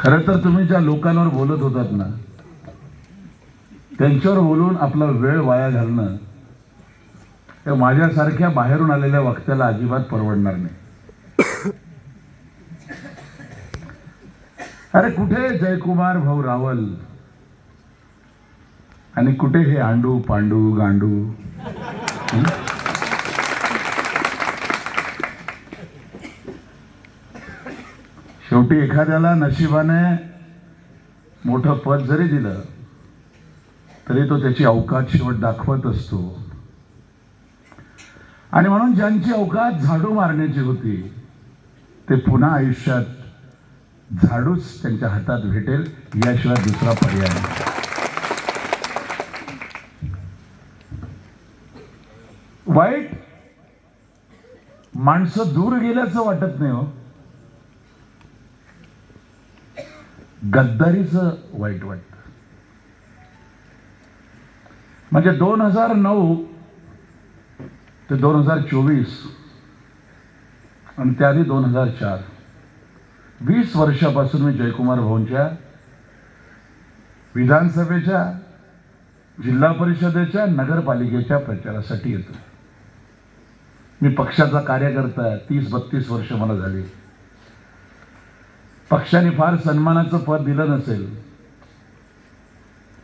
खरं तर तुम्ही ज्या लोकांवर बोलत होतात ना त्यांच्यावर बोलून आपला वेळ वाया घालणं त्या माझ्यासारख्या बाहेरून आलेल्या वक्त्याला अजिबात परवडणार नाही. अरे कुठे जयकुमार भाऊ रावल? आणि कुठे हे आंडू पांडू गांडू? शेवटी एखाद्याला नशिबाने मोठं पद जरी दिलं तरी तो त्याची अवकात शेवट दाखवत असतो. आणि म्हणून ज्यांची अवकात झाडू मारण्याची होती ते पुन्हा आयुष्यात झाडूच त्यांच्या हातात भेटेल याशिवाय दुसरा पर्याय वाईट माणसं दूर गेल्याचं वाटत नाही हो. गद्दारीचं वाईट वाटतं. म्हणजे दोन हजार नऊ ते दोन हजार चोवीस आणि त्याआधी दोन हजार चार. वीस वर्षापासून मी जयकुमार भाऊंच्या विधानसभेच्या जिल्हा परिषदेच्या नगरपालिकेच्या प्रचारासाठी येतो. मी पक्षाचा कार्यकर्ता आहे तीस बत्तीस वर्ष मला झाली. पक्षाने फार सन्मानाचं पद दिलं नसेल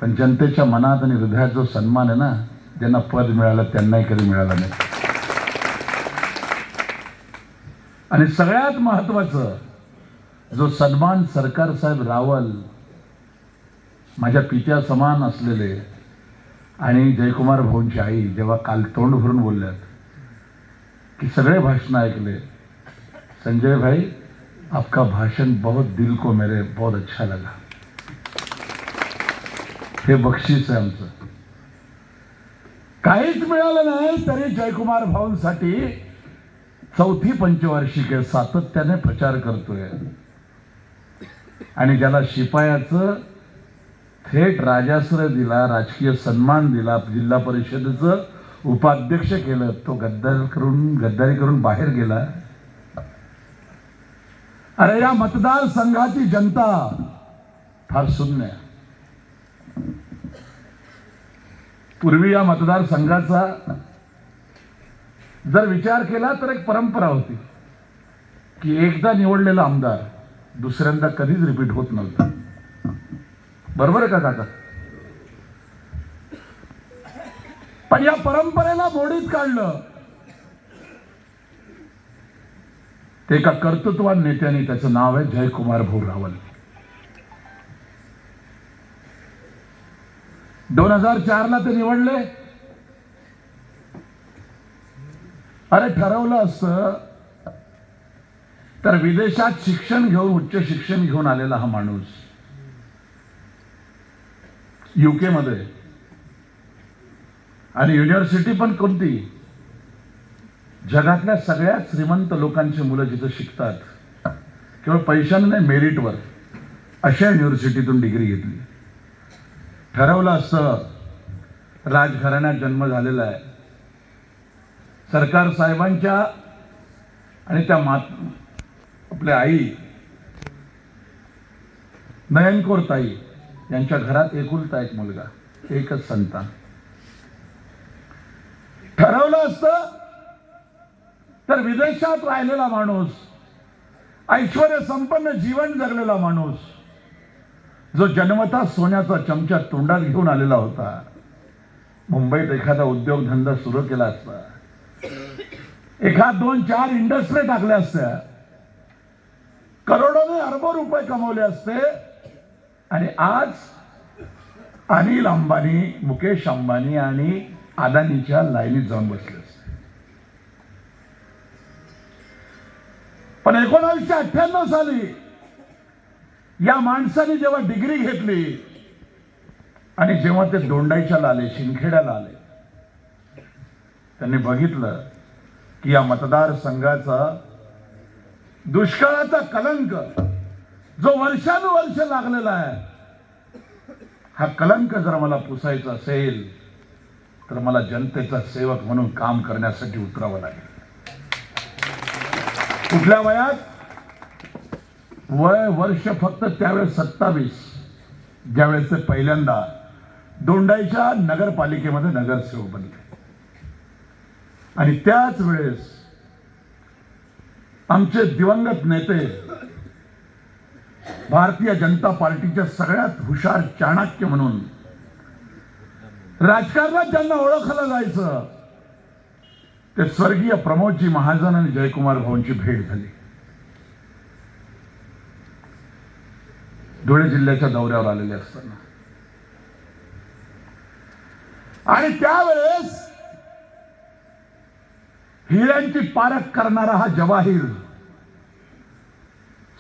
पण जनतेच्या मनात आणि हृदयात जो सन्मान आहे ना ज्यांना पद मिळालं त्यांनाही कधी मिळाला नाही. आणि सगळ्यात महत्वाचं जो सन्मान सरकार साहेब रावल माझ्या पित्या समान असलेले आणि जयकुमार भाऊंची आई जेव्हा काल तोंड भरून बोलल्यात की सगळे भाषण ऐकले संजय भाई आपका भाषण बहुत दिल को मेरे बहुत अच्छा लगा। हे बक्षीस आहे आमचं काहीच मिळालं नाही तरी जयकुमार भाऊंसाठी चौथी पंचवार्षिक आहे सातत्याने प्रचार करतोय. आणि ज्याला शिपायाचं थेट राजाश्रय दिला राजकीय सन्मान दिला जिल्हा परिषदेचं उपाध्यक्ष केलं तो गद्दार करून गद्दारी करून बाहेर गेला. अरे या मतदारसंघाची जनता. फार शून्य पूर्वी या मतदारसंघाचा जर विचार केला तर एक परंपरा होती की एकदा निवडलेला आमदार दुसऱ्यांदा कधीच रिपीट होत नव्हता. बरोबर आहे का काका? पण या परंपरेला मोडीत काढलं ते एका कर्तृत्वान नेत्याने त्याचं नाव आहे जयकुमार भोरावल रावल दोन हजार चार ला ते निवडले. अरे ठरवलं असतं तर विदेशात शिक्षण घेऊन उच्च शिक्षण घेऊन आलेला हा माणूस. युके मध्ये. आणि युनिव्हर्सिटी पण कोणती? जगातल्या सगळ्यात श्रीमंत लोकांची मुलं जिथं शिकतात केवळ पैशाने नाही मेरिटवर अशा युनिव्हर्सिटीतून डिग्री घेतली. ठरवलं असतं राजघराण्यात जन्म झालेला आहे. सरकार साहेबांच्या आणि त्या मात आपल्या आई नयनकोर ताई यांच्या घरात एकुलता एक मुलगा एकच संतान. ठरवलं असतं तर विदेशात राहिलेला माणूस ऐश्वर संपन्न जीवन जगलेला माणूस जो जन्मता सोन्याचा चमचा तोंडात घेऊन आलेला होता. मुंबईत एखादा उद्योगधंदा सुरू केला असता. एखाद दोन चार इंडस्ट्री टाकल्या असत्या. करोडोने अरबो रुपये कमवले असते. आणि आज अनिल अंबानी मुकेश अंबानी आणि अदानीच्या लाईनीत जाऊन बसले असते. पण एकोणावीसशे अठ्ठ्याण्णव साली या माणसाने जेव्हा डिग्री घेतली आणि जेव्हा ते दोंडाईच्याला आले शिंदखेड्याला आले त्यांनी बघितलं की या मतदारसंघाचा दुष्काळाचा कलंक जो वर्षानुवर्ष लागलेला आहे हा कलंक जर मला पुसायचा असेल तर मला जनतेचा सेवक म्हणून काम करण्यासाठी उतरावं लागेल. कुठल्या वयात? वय वर्ष फक्त त्यावेळेस सत्तावीस. ज्यावेळेस ते पहिल्यांदा दोंडाईच्या नगरपालिकेमध्ये नगरसेवक बनले. आणि त्याच वेळेस आमचे दिवंगत नेते भारतीय जनता पार्टीच्या सगळ्यात हुशार चाणक्य म्हणून राजकारणात ज्यांना ओळखलं जायचं ते स्वर्गीय प्रमोदजी महाजन आणि जयकुमार भाऊंची भेट झाली. धुळे जिल्ह्याच्या दौऱ्यावर आलेले असताना. आणि त्यावेळेस हिऱ्यांची पारख करणारा हा जवाहीर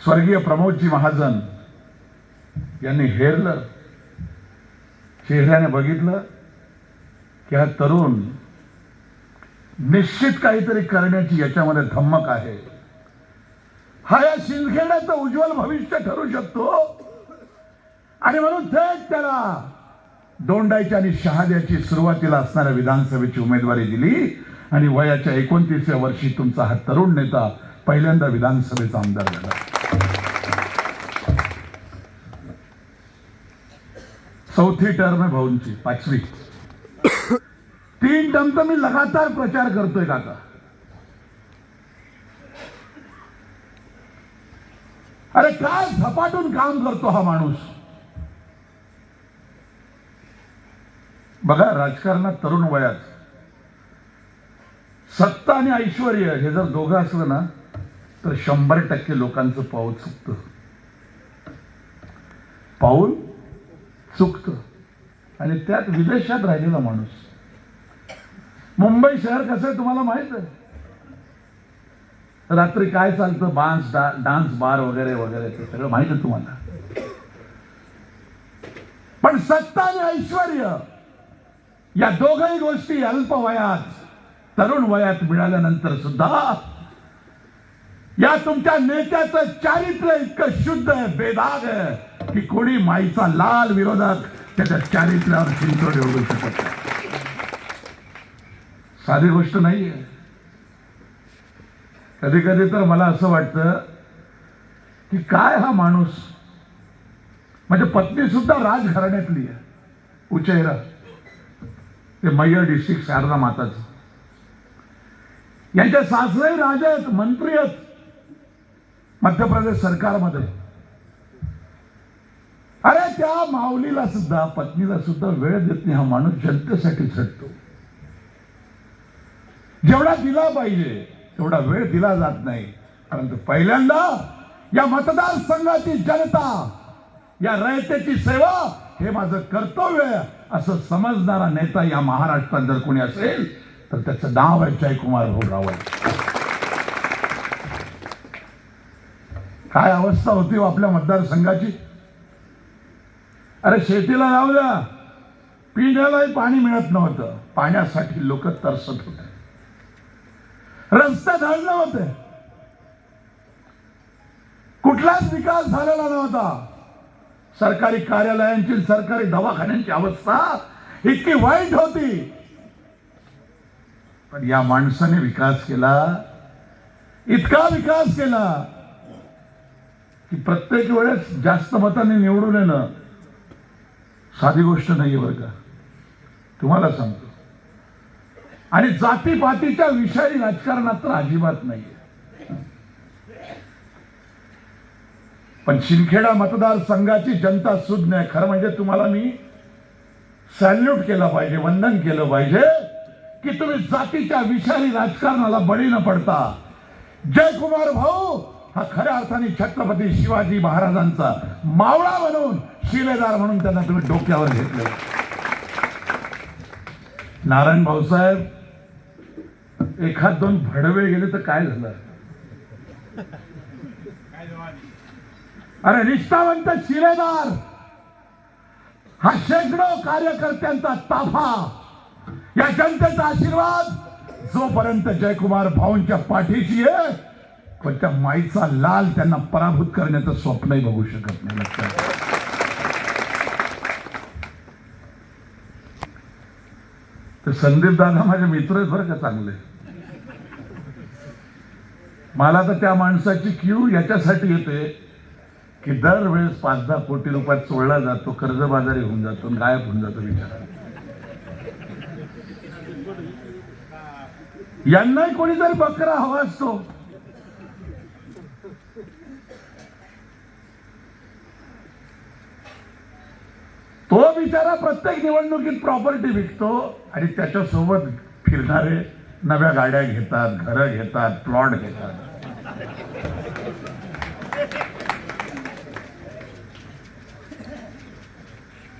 स्वर्गीय प्रमोदजी महाजन यांनी हेरलं चेहऱ्याने बघितलं की हा तरुण निश्चित काहीतरी करण्याची याच्यामध्ये धम्मक आहे. हा या शिंदखेड्याचं उज्ज्वल भविष्य ठरू शकतो. आणि म्हणून थेट त्याला दोंडाईच्या आणि शहाद्याची सुरुवातीला असणाऱ्या विधानसभेची उमेदवारी दिली. आणि वयाच्या एकोणतीसव्या वर्षी तुमचा हा तरुण नेता पहिल्यांदा विधानसभेचा आमदार झाला. चौथी टर्म आहे भाऊंची पाचवी. तीन मी लगातार प्रचार करतोय काका अरे काय झपाटून काम करतो हा माणूस? बघा राजकारणात तरुण वयात. सत्ता आणि ऐश्वर हे जर दोघं असलं ना तर शंभर टक्के लोकांचं पाऊल चुकतं. पाऊल चुकतं. आणि त्यात विदेशात राहिलेला माणूस. मुंबई शहर कसं आहे तुम्हाला माहीत आहे? रात्री काय चालतं? बान्स डा डान्स बार वगैरे वगैरे ते सगळं माहीत आहे तुम्हाला. पण सत्ता आणि ऐश्वर या दोघही गोष्टी अल्प वयात तरुण वयात मिळाल्यानंतर सुद्धा या तुमच्या नेत्याचं चारित्र्य इतकं शुद्ध आहे बेदाग आहे की कोणी माईचा लाल विरोधक त्याच्या चारित्र्यावर चिंचोड ओढू शकत नाही. साधी गोष्ट नाहीये. कधी कधी तर मला असं वाटतं की काय हा माणूस? म्हणजे पत्नी सुद्धा राजघराण्यातली आहे. उचेहरा. ते मय्यर डिस्ट्रिक्ट शारदा माताचं. यांच्या सासरे राजा आहेत मंत्री आहेत. मध्य प्रदेश सरकारमध्ये. अरे त्या माऊलीला सुद्धा पत्नीला सुद्धा वेळ देत नाही हा माणूस. जनतेसाठी झटतो. जेवढा दिला पाहिजे तेवढा वेळ दिला जात नाही. परंतु पहिल्यांदा या मतदारसंघाची जनता या रयतेची सेवा हे माझं कर्तव्य आहे असं समजणारा नेता या महाराष्ट्रात जर कोणी असेल तर त्याचं नाव आहे जयकुमार भाऊराव काय अवस्था होती हो आपल्या मतदारसंघाची? अरे शेतीला जाऊ द्या. पिण्यालाही पाणी मिळत नव्हतं. पाण्यासाठी लोक तरसत होते. रस्ते धाडले होते. कुठलाच विकास झालेला नव्हता. सरकारी कार्यालयांची सरकारी दवाखान्यांची अवस्था इतकी वाईट होती. पण या माणसाने विकास केला. इतका विकास केला की प्रत्येक वेळेस जास्त मताने निवडून येणं साधी गोष्ट नाहीये बरं का. तुम्हाला सांगतो. आणि जातीपातीच्या विषयी राजकारणात तर अजिबात नाही पण शिंदखेडा मतदारसंघाची जनता सुज्ञ आहे. खरं म्हणजे तुम्हाला मी सॅल्यूट केलं पाहिजे वंदन केलं पाहिजे की तुम्ही जातीच्या विषारी राजकारणाला बळी न पडता जयकुमार भाऊ हा खऱ्या अर्थाने छत्रपती शिवाजी महाराजांचा मावळा म्हणून शिलेदार म्हणून त्यांना तुम्ही डोक्यावर घेतलं. नारायण भाऊसाहेब एखाद दोन भडवे गेले तर काय झालं? अरे निष्ठावंत शिलेदार हा शेकडो कार्यकर्त्यांचा ताफा या जनतेचा आशीर्वाद जोपर्यंत जयकुमार भाऊंच्या पाठीशी आहे पण त्या माईचा लाल त्यांना पराभूत करण्याचं स्वप्नही बघू शकत नाही. ते संदीप दादा माझे मित्र आहेत बरं का चांगले. मला तर त्या माणसाची क्यू याच्यासाठी येते की दरवेळेस पाच दहा कोटी रुपयात चोळला जातो कर्जबाजारी होऊन जातो आणि गायब होऊन जातो बिचारा. यांनाही कोणीतरी बकरा हवा असतो तो बिचारा प्रत्येक निवडणुकीत प्रॉपर्टी विकतो आणि त्याच्यासोबत फिरणारे नव्या गाड्या घेतात घरं घेतात प्लॉट घेतात.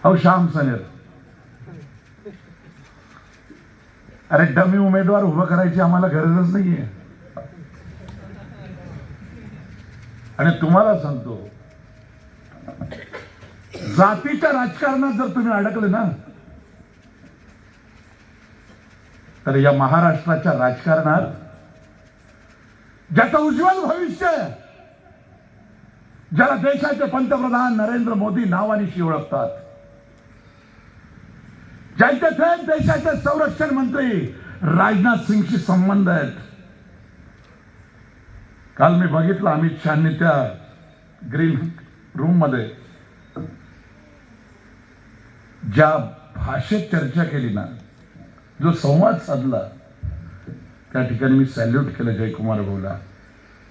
अहो श्याम सनेर. अरे डमी उमेदवार उभं करायची आम्हाला गरजच नाहीये. आणि तुम्हाला सांगतो जातीच्या राजकारणात जर तुम्ही अडकले ना तर या महाराष्ट्राच्या राजकारणात ज्याचं उज्ज्वल भविष्य ज्याला देशाचे पंतप्रधान नरेंद्र मोदी नावानिशी ओळखतात ज्यांचे थेट देशाचे संरक्षण मंत्री राजनाथ सिंगशी संबंध आहेत. काल मी बघितलं अमित शहानी त्या ग्रीन रूममध्ये ज्या भाषेत चर्चा केली ना, जो संवाद साधला, त्या ठिकाणी मी सॅल्यूट केलं जयकुमार भाऊला.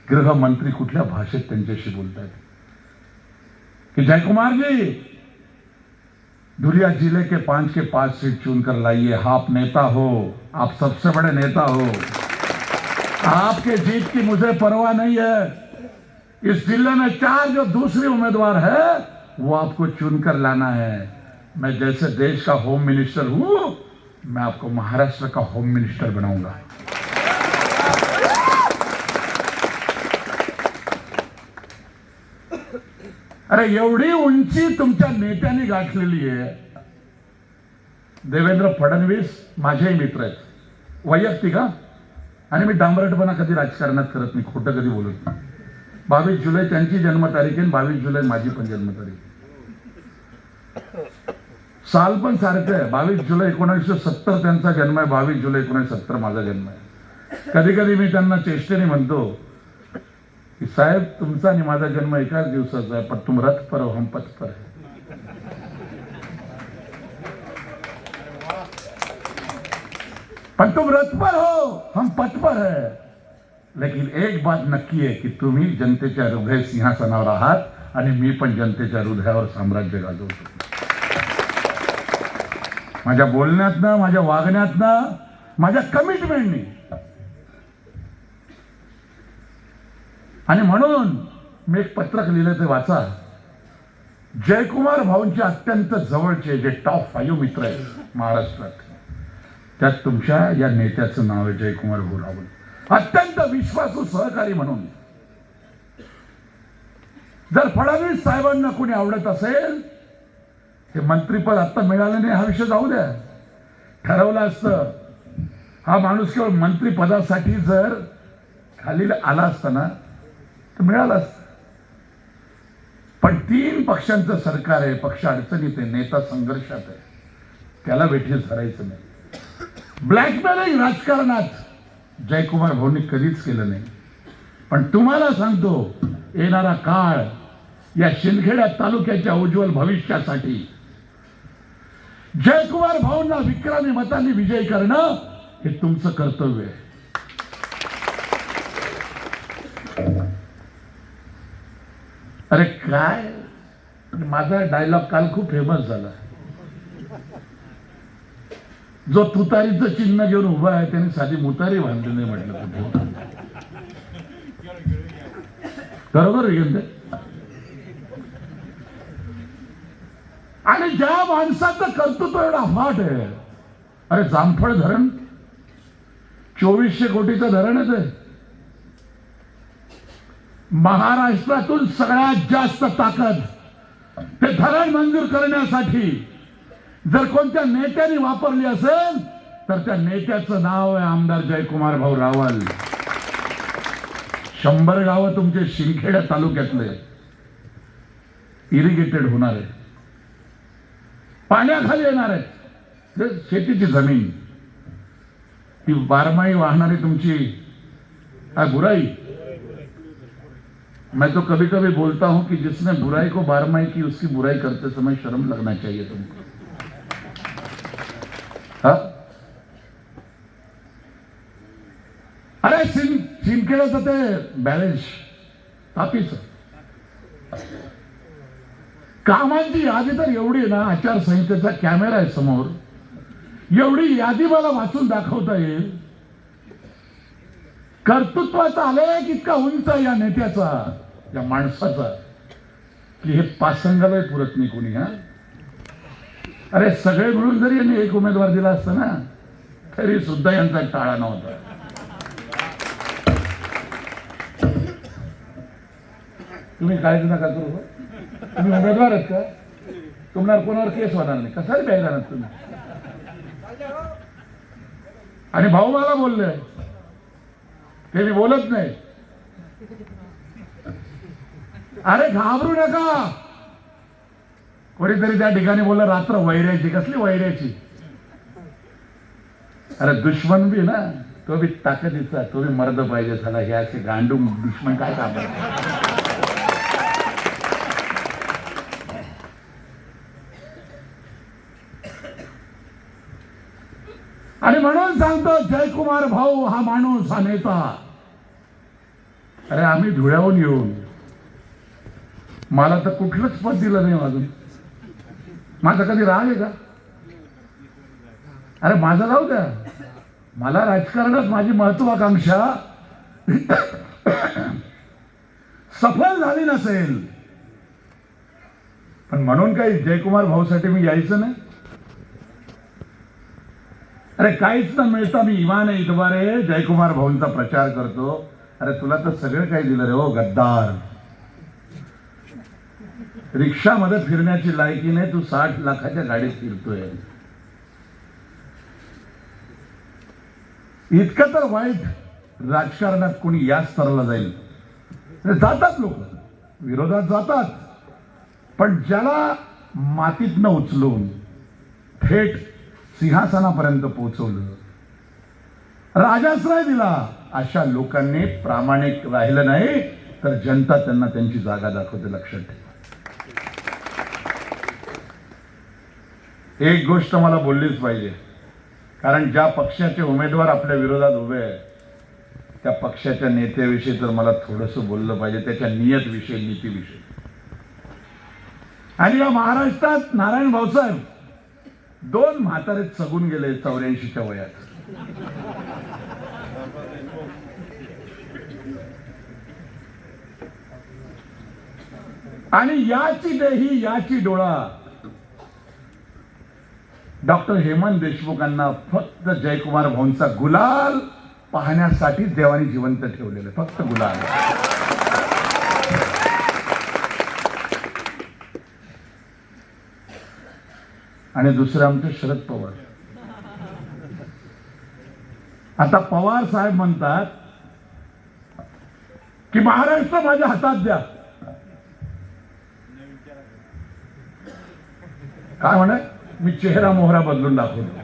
गृहमंत्री कुठल्या भाषेत त्यांच्याशी बोलतात कि जयकुमार जी दुरिया ज़िले के पाँच के पाँच सीट चुनकर लाइए, आप नेता हो, आप सबसे बड़े नेता हो। आपके जीत की मुझे परवाह नहीं है। इस ज़िले में चार जो दूसरे उम्मीदवार है, वो आपको चुनकर लाना है। मैं जैसे देश का होम मिनिस्टर हूँ मैं आपको महाराष्ट्र का होम मिनिस्टर बनाऊंगा। अरे एवढी उंची तुमच्या नेत्यांनी गाठलेली आहे। देवेंद्र फडणवीस माझेही मित्र आहेत। वैयक्तिक हा? आणि मी डांबरटपणा कधी राजकारणात करत नाही खोटं कधी बोलत नाही। बावीस जुलै त्यांची जन्मतारीख आहे बावीस जुलै माझी पण जन्मतारीख साल पण सारखं आहे. बावीस जुलै एकोणीसशे सत्तर त्यांचा जन्म आहे. बावीस जुलै एकोणीसशे सत्तर माझा जन्म आहे. कधी कधी मी त्यांना चेष्टेने म्हणतो की साहेब तुमचा आणि माझा जन्म एकाच दिवसाचा आहे पण तुम रथ पर हो, हम पथ पर है. पण तुम रथ पर हो हम पथ पर है. लेकिन एक बात नक्की आहे की तुम्ही जनतेच्या हृदय सिंहासनावर आहात आणि मी पण जनतेच्या हृदयावर साम्राज्य गाजवतो. माझ्या बोलण्यातनं माझ्या वागण्यातनं माझ्या कमिटमेंटनी आणि म्हणून मी एक पत्रक लिहिलं ते वाचा. जयकुमार भाऊंचे अत्यंत जवळचे जे टॉप फाईव्ह मित्र आहेत महाराष्ट्रात. त्यात तुमच्या या नेत्याचं नाव आहे जयकुमार भाऊ रावल. अत्यंत विश्वासू सहकारी म्हणून. जर फडणवीस साहेबांना कोणी आवडत असेल हे मंत्रीपद आता मिळालं नाही हा विषय जाऊ द्या. ठरवलं असतं. हा माणूस केवळ मंत्रीपदासाठी जर खाली आला असता ना तर मिळालं असतं. पण तीन पक्षांचं सरकार आहे पक्ष अडचणीत आहे नेता संघर्षात आहे. त्याला वेठीस धरायचं नाही. ब्लॅकमेलिंग राजकारणात. जयकुमार भाऊंनी कधीच केलं नाही. पण तुम्हाला सांगतो येणारा काळ या शिंदखेडा तालुक्याच्या उज्ज्वल भविष्यासाठी जयकुमार भाऊंना विक्रमी मतांनी विजय करणं हे तुमचं कर्तव्य आहे. अरे काय? माझा डायलॉग काल खूप फेमस झाला. जो तुतारीचं चिन्ह घेऊन उभा आहे त्याने साधी मुतारी बांधली नाही म्हटलं बरोबर आहे ते आणि ज्या माणसाचं कर्तृत्व एवढा अफाट आहे. अरे जामफळ धरण. चोवीसशे कोटीचं धरणच आहे महाराष्ट्रातून सगळ्यात जास्त ताकद ते धरण मंजूर करण्यासाठी जर कोणत्या नेत्याने वापरली असेल तर त्या नेत्याचं नाव आहे आमदार जयकुमार भाऊ रावल. शंभर गावं तुमचे शिंदखेडा तालुक्यातले. इरिगेटेड होणार आहे. पाण्याखाली येणार आहेत. शेतीची जमीन. ती बारमाही वाहणारी तुमची हा बुराई मैं तो कभी कभी बोलता हूं कि जिसने बुराई को बारमाही की उसकी बुराई करते समय शर्म लगना चाहिए तुमको। हा? अरे सिम सिमखेड्याचं ते बॅलेन्स तापीचं. कामांची यादी तर एवढी ना आचारसंहितेचा कॅमेरा आहे समोर. एवढी यादी मला वाचून दाखवता येईल. कर्तृत्वाचा आलेख कितका उंच या नेत्याचा या माणसाचा की हे पासंगाला पुरत नाही कोणी हा? अरे सगळे मिळून जरी यांनी एक उमेदवार दिला असता ना तरी सुद्धा यांचा टाळा नव्हता. तुम्ही काळजी नका करू. तुम्ही उमेदवार आहेत का? तुम्हाला कोणावर केस होणार नाही? कसा बॅग जाणार तुम्ही? आणि भाऊ मला बोलले. ते मी बोलत नाही. अरे घाबरू नका. कोणीतरी त्या ठिकाणी बोललं रात्र वैऱ्याची कसली वैऱ्याची अरे दुश्मन बी ना तो बी ताकदीचा तो बी मर्द पाहिजे झाला. हे असे गांडू दुश्मन काय काम आणि म्हणून जयकुमार भाऊ हा माणूस हा नेता. अरे आम्ही धुळ्याहून येऊन मला तर कुठलंच पद दिलं नाही अजून. माझा कधी राग आहे का? अरे माझं राहू द्या. मला राजकारणात माझी महत्वाकांक्षा सफल झाली नसेल. पण म्हणून काही जयकुमार भाऊसाठी मी यायचं नाही. अरे काहीच न मिळता मी इमान इतबारे जयकुमार भाऊंचा प्रचार करतो. अरे तुला तर सगळं काही दिलं रे हो गद्दार. रिक्षामध्ये फिरण्याची लायकी नाही तू साठ लाखाच्या गाडीत फिरतोय. इतकं तर वाईट राजकारणात कोणी या स्तराला जाईल. जातात लोक. विरोधात जातात. पण ज्याला मातीतनं उचलून थेट सिंहासनापर्यंत पोहोचवलं. राजाश्रय दिला. अशा लोकांनी प्रामाणिक राहिलं नाही तर जनता त्यांना त्यांची जागा दाखवते लक्षात ठेवा. एक गोष्ट मला बोललीच पाहिजे. कारण ज्या पक्षाचे उमेदवार आपल्या विरोधात उभे आहेत त्या पक्षाच्या नेत्याविषयी तर मला थोडंसं बोललं पाहिजे त्याच्या नियतविषयी नीतीविषयी. आणि या महाराष्ट्रात नारायण भाऊसाहेब दोन म्हातारे चगून गेले चौऱ्याऐंशीच्या वयात. आणि याची देही याची डोळा. डॉक्टर हेमंत देशमुखांना फक्त जयकुमार भाऊंचा गुलाल पाहण्यासाठी देवाने जिवंत ठेवलेलं फक्त गुलाल. आणि दुसरं आमचे शरद पवार. आता पवार साहेब म्हणतात की महाराष्ट्र माझ्या हातात द्या. काय म्हणे? मी चेहरा मोहरा बदलून दाखवतो.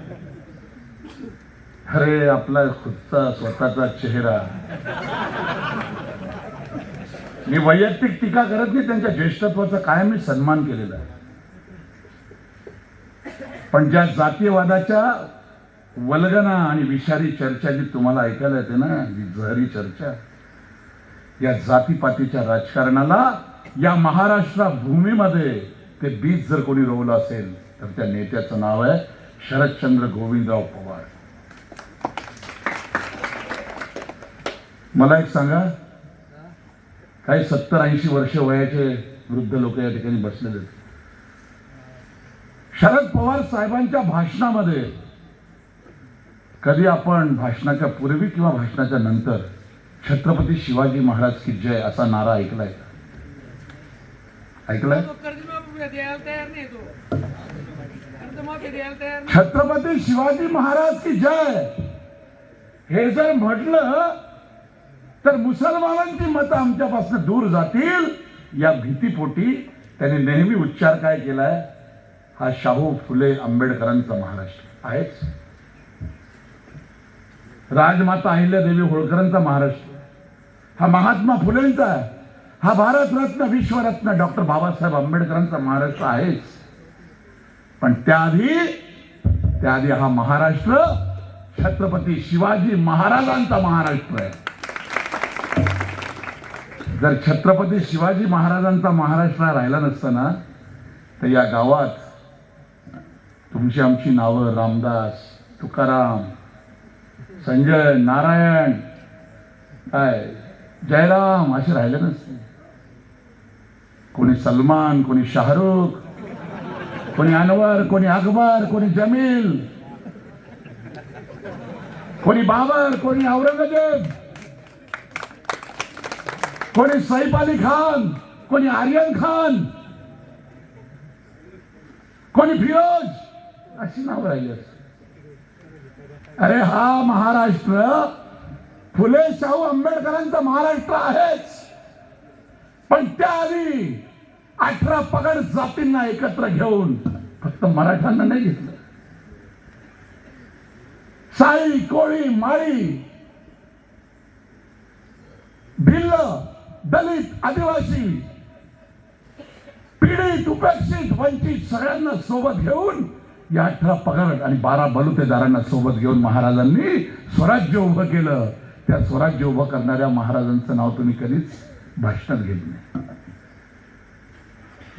अरे आपला खुदचा स्वतःचा चेहरा. मी वैयक्तिक टीका करत नाही त्यांच्या ज्येष्ठत्वाचा कायम मी सन्मान केलेला आहे. पण ज्या जातीयवादाच्या वल्गना आणि विषारी चर्चा जी तुम्हाला ऐकायला येते ना जी जहरी चर्चा या जातीपातीच्या राजकारणाला या महाराष्ट्र भूमीमध्ये ते बीज जर कोणी रोवलं असेल तर त्या नेत्याचं नाव आहे शरदचंद्र गोविंदराव पवार मला एक सांगा काही सत्तर ऐंशी वर्ष वयाचे वृद्ध लोक या ठिकाणी बसलेले आहेत. शरद पवार साहेबांच्या भाषणामध्ये कधी आपण भाषणाच्या पूर्वी किंवा भाषणाच्या नंतर छत्रपती शिवाजी महाराज की जय असा नारा ऐकलाय? ऐकलाय? छत्रपती शिवाजी महाराज की जय! हे जर म्हटलं तर मुसलमानांची मतं आमच्यापासून दूर जातील. या भीतीपोटी त्यांनी नेहमी उच्चार काय केलाय? हा शाहू फुले आंबेडकरांचा महाराष्ट्र आहेच. राजमाता अहिल्यादेवी होळकरांचा महाराष्ट्र. हा महात्मा फुलेंचा आहे. हा भारतरत्न विश्वरत्न डॉक्टर बाबासाहेब आंबेडकरांचा महाराष्ट्र आहेच. पण त्याआधी त्याआधी हा महाराष्ट्र छत्रपती शिवाजी महाराजांचा महाराष्ट्र आहे. जर छत्रपती शिवाजी महाराजांचा महाराष्ट्र राहिला नसता ना तर या गावात तुमची आमची नावं रामदास तुकाराम संजय नारायण काय? जयराम असे राहिले नसते कोणी सलमान कोणी शाहरुख कोणी अनवर कोणी अकबर कोणी जमील कोणी बाबर कोणी औरंगजेब कोणी सैफ अली खान कोणी आर्यन खान कोणी फिरोज अशी नाव राहिली अरे हा महाराष्ट्र फुले शाहू आंबेडकरांचा महाराष्ट्र आहेच. पण त्याआधी अठरा पगड जातींना एकत्र घेऊन फक्त मराठ्यांना नाही घेतलं. साई कोळी माळी भिल्ल दलित आदिवासी पीडित उपेक्षित वंचित सगळ्यांना सोबत घेऊन या अठरा पगार आणि बारा बलुतेदारांना सोबत घेऊन महाराजांनी स्वराज्य उभं केलं. त्या स्वराज्य उभं करणाऱ्या महाराजांचं नाव तुम्ही कधीच भाषणात घेतलं नाही.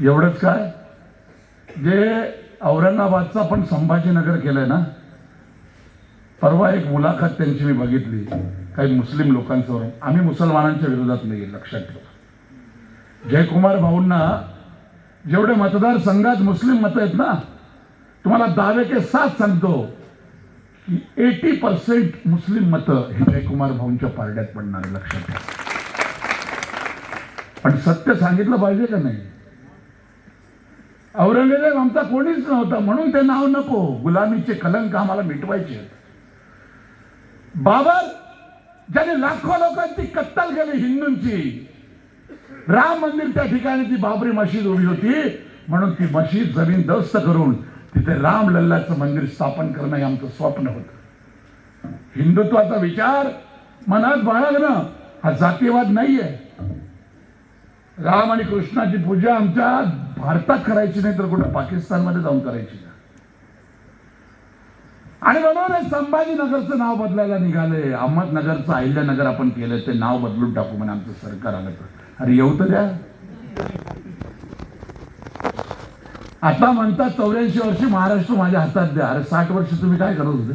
एवढंच काय? जे औरंगाबादचा पण संभाजीनगर केलंय ना? परवा एक मुलाखत त्यांची मी बघितली. काही मुस्लिम लोकांसमोर. आम्ही मुसलमानांच्या विरोधात नाही लक्षात ठेवा. जयकुमार भाऊंना जेवढे मतदारसंघात मुस्लिम मत आहेत ना तुम्हाला दावे के साथ सांगतो. की एटी पर्सेंट मुस्लिम मतं हे जयकुमार भाऊंच्या पारड्यात पडणार लक्षात घ्या. पण सत्य सांगितलं पाहिजे का नाही? औरंगजेब आमचा कोणीच नव्हता म्हणून ते नाव नको. गुलामीचे कलंक आम्हाला मिटवायचे बाबर ज्याने लाखो लोकांची कत्तल केली हिंदूंची राम मंदिर त्या ठिकाणी ती बाबरी मशीद उभी होती म्हणून ती मशीद जमीन दस्त करून तिथे राम लल्लाचं मंदिर स्थापन करणं हे आमचं स्वप्न होतं. हिंदुत्वाचा विचार मनात बाळगणं हा जातीयवाद नाहीये. राम आणि कृष्णाची पूजा आमच्या भारतात करायची नाही तर कुठं पाकिस्तानमध्ये जाऊन करायची का आणि म्हणून संभाजीनगरचं नाव बदलायला निघाले. अहमदनगरचं अहिल्यानगर आपण केलं ते नाव बदलून टाकू म्हणे आमचं सरकार आलं तर. अरे येऊ तर द्या. आता म्हणतात चौऱ्याऐंशी वर्षी महाराष्ट्र माझ्या हातात द्या. अरे साठ वर्ष तुम्ही काय करत होते?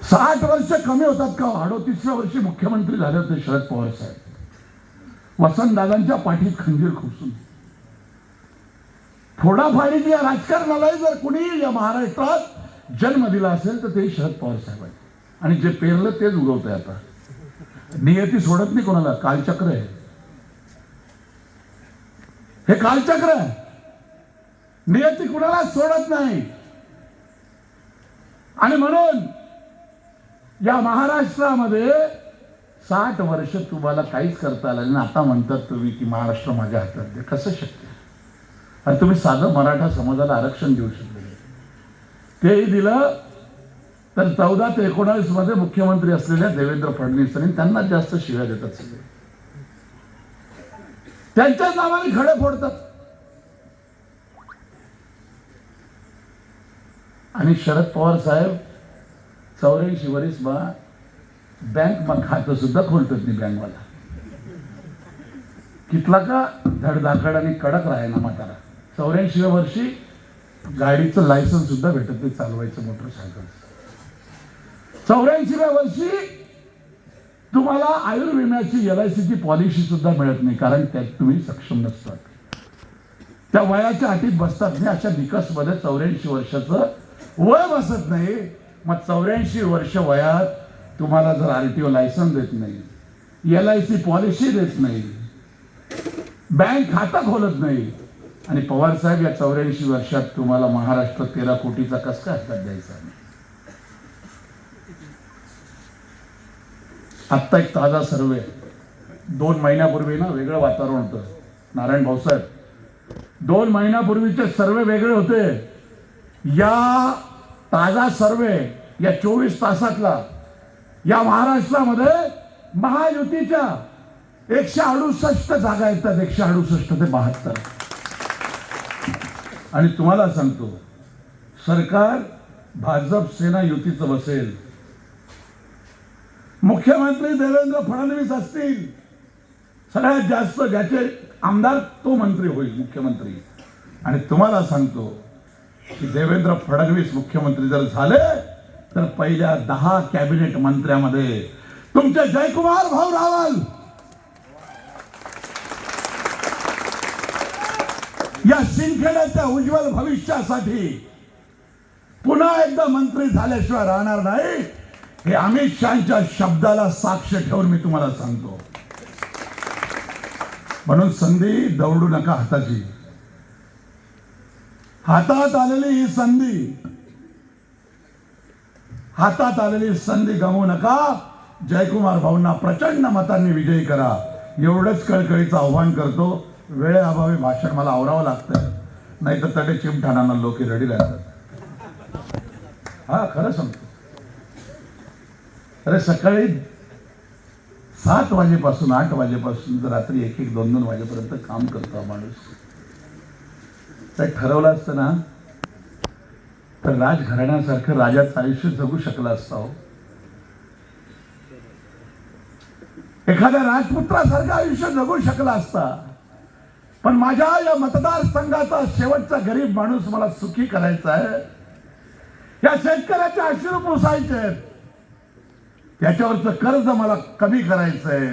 साठ वर्ष कमी होतात का? अडोतीसव्या वर्षी मुख्यमंत्री झाले होते शरद पवार साहेब. वसंतदादांच्या पाठीत खंजीर खुपसून फोडाफाडीची या राजकारणालाही जर कुणी या महाराष्ट्रात जन्म दिला असेल तर ते शरद पवार साहेब आणि जे पेरलं तेच उगवतंय आता. नियती सोडत नाही कोणाला. कालचक्र आहे. हे कालचक्र नियती कुणाला सोडत नाही. आणि म्हणून या महाराष्ट्रामध्ये साठ वर्ष तुम्हाला काहीच करता आलं नाही. आता म्हणतात तुम्ही की महाराष्ट्र माझ्या हातात दे कसं शक्य आहे? आणि तुम्ही साधं मराठा समाजाला आरक्षण देऊ शकले तेही दिलं तर चौदा ते एकोणावीसमध्ये मुख्यमंत्री असलेल्या देवेंद्र फडणवीसांनी त्यांना जास्त शिव्या देतात सगळे. त्यांच्या नावाने खडे फोडतात. आणि शरद पवार साहेब चौऱ्याऐंशी वरीस बा बँक मग खातं सुद्धा खोलतात नाही बँकवाला. कितला का धडधाकड आणि कडक राहे ना म्हातारा. चौऱ्याऐंशीव्या वर्षी गाडीचं लायसन्स सुद्धा भेटत नाही चालवायचं मोटरसायकल चौऱ्याऐंशीव्या वर्षी तुम्हाला आयुर्विम्याची एल आय सीची पॉलिसी सुद्धा मिळत नाही कारण त्यात तुम्ही सक्षम नसतात. त्या वयाच्या अटीत बसतात. नाही अशा निकसमध्ये चौऱ्याऐंशी वर्षाचं वय बसत नाही. मग चौऱ्याऐंशी वर्ष वयात तुम्हाला जर आर टी ओ लायसन्स देत नाही एल आय सी पॉलिसी देत नाही बँक खातं खोलत नाही आणि पवार साहेब या चौऱ्याऐंशी वर्षात तुम्हाला महाराष्ट्र तेरा कोटीचा कस काय हातात द्यायचा? नाही आत्ता एक ताजा सर्वे. दोन महिन्यापूर्वी ना वेगळं वातावरण होतं. नारायण भाऊसाहेब दोन महिन्यापूर्वीचे सर्वे वेगळे होते. या ताजा सर्वे या चोवीस तासातला या महाराष्ट्रामध्ये महायुतीच्या एकशे अडुसष्ट जागा येतात एकशे अडुसष्ट ते बहात्तर. आणि तुम्हाला सांगतो सरकार भाजप सेना युतीचं बसेल. मुख्यमंत्री देवेंद्र फडणवीस असतील सगळ्यात जास्त ज्याचे आमदार तो मंत्री होईल मुख्यमंत्री. आणि तुम्हाला सांगतो की देवेंद्र फडणवीस मुख्यमंत्री जर झाले तर पहिल्या दहा कॅबिनेट मंत्र्यामध्ये तुमचे जयकुमार भाऊ रावल. या सिंदखेड्याच्या उज्ज्वल भविष्यासाठी पुन्हा एकदा मंत्री झाल्याशिवाय राहणार नाही. हे अमित शहाच्या शब्दाला साक्ष ठेवून मी तुम्हाला सांगतो. म्हणून संधी दौडू नका हाताची. हातात आलेली ही संधी. हातात आलेली संधी गमवू नका. जयकुमार भाऊंना प्रचंड मतांनी विजयी करा. एवढंच कळकळीचं आव्हान करतो. वेळेअभावी भाषण मला आवरावं लागतं. नाही तर तटे चिमठाणांना लोक रडी राहतात हा खरं सांगतो. अरे सकाळी सात वाजेपासून आठ वाजेपासून तर रात्री एक एक दोन दोन वाजेपर्यंत काम करतो हा माणूस. तर ठरवलं असतं ना तर राजघराण्यासारखं राजाचं आयुष्य जगू शकला असता हो. एखाद्या राजपुत्रासारखं आयुष्य जगू शकला असता. पण माझ्या या मतदारसंघाचा शेवटचा गरीब माणूस मला सुखी करायचा आहे. या शेतकऱ्याचे आशीर्वाद पुसायचे आहेत. त्याच्यावरचं कर्ज मला कमी करायचंय.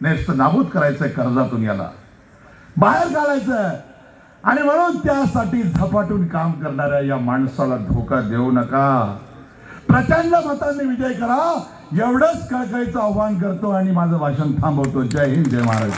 नेस्त नाबूद करायचंय कर्जातून याला. बाहेर काढायचंय. आणि म्हणून त्यासाठी झपाटून काम करणाऱ्या या माणसाला धोका देऊ नका. प्रचंड मतांनी विजय करा. एवढंच कळकळीचं आव्हान करतो आणि माझं भाषण थांबवतो. जय हिंद जय महाराज.